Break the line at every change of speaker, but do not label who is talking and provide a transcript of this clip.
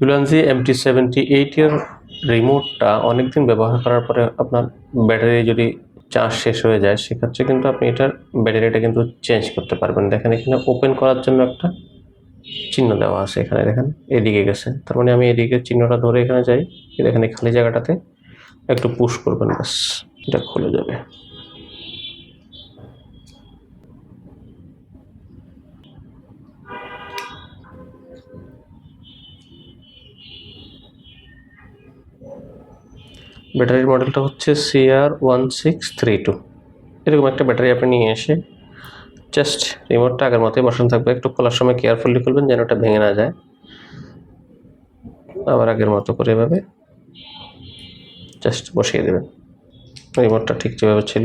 ইউলানজি MT seventy এইটের রিমোটটা অনেকদিন ব্যবহার করার পরে আপনার ব্যাটারি যদি চার্জ শেষ হয়ে যায়, সেক্ষেত্রে কিন্তু আপনি এটার ব্যাটারিটা কিন্তু চেঞ্জ করতে পারবেন। দেখেন, এখানে ওপেন করার জন্য একটা চিহ্ন দেওয়া আছে এখানে, দেখেন, এদিকে গেছে। তার মানে আমি এদিকে চিহ্নটা ধরে এখানে যাই। এই খালি জায়গাটাতে একটু পুশ করবেন, ব্যাস, এটা খুলে যাবে। ব্যাটারির মডেলটা হচ্ছে CR one six three two এরকম একটা ব্যাটারি আপনি নিয়ে এসে জাস্ট রিমোটটা আগের মতোই বসানো থাকবে। একটু খোলার সময় কেয়ারফুলি খুলবেন যেন ওটা ভেঙে না যায়। আবার আগের মতো করে এভাবে জাস্ট বসিয়ে দেবেন। রিমোটটা ঠিক যেভাবে ছিল।